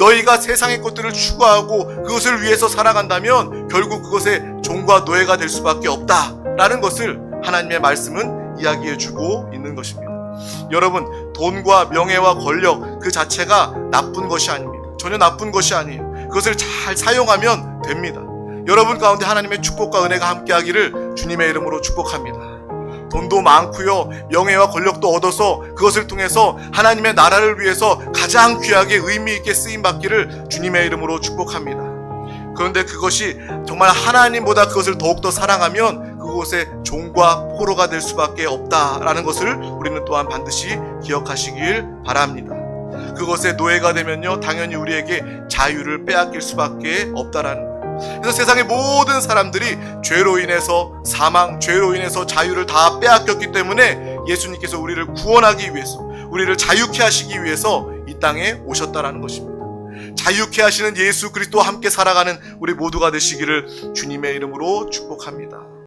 너희가 세상의 것들을 추구하고 그것을 위해서 살아간다면 결국 그것의 종과 노예가 될 수밖에 없다라는 것을 하나님의 말씀은 이야기해 주고 있는 것입니다. 여러분, 돈과 명예와 권력 그 자체가 나쁜 것이 아닙니다. 전혀 나쁜 것이 아니에요. 그것을 잘 사용하면 됩니다. 여러분 가운데 하나님의 축복과 은혜가 함께하기를 주님의 이름으로 축복합니다. 돈도 많고요, 명예와 권력도 얻어서 그것을 통해서 하나님의 나라를 위해서 가장 귀하게 의미 있게 쓰임 받기를 주님의 이름으로 축복합니다. 그런데 그것이 정말 하나님보다 그것을 더욱더 사랑하면 그곳에 종과 포로가 될 수밖에 없다라는 것을 우리는 또한 반드시 기억하시길 바랍니다. 그것의 노예가 되면요, 당연히 우리에게 자유를 빼앗길 수밖에 없다라는. 그래서 세상의 모든 사람들이 죄로 인해서 사망, 죄로 인해서 자유를 다 빼앗겼기 때문에 예수님께서 우리를 구원하기 위해서, 우리를 자유케 하시기 위해서 이 땅에 오셨다라는 것입니다. 자유케 하시는 예수 그리스도와 함께 살아가는 우리 모두가 되시기를 주님의 이름으로 축복합니다.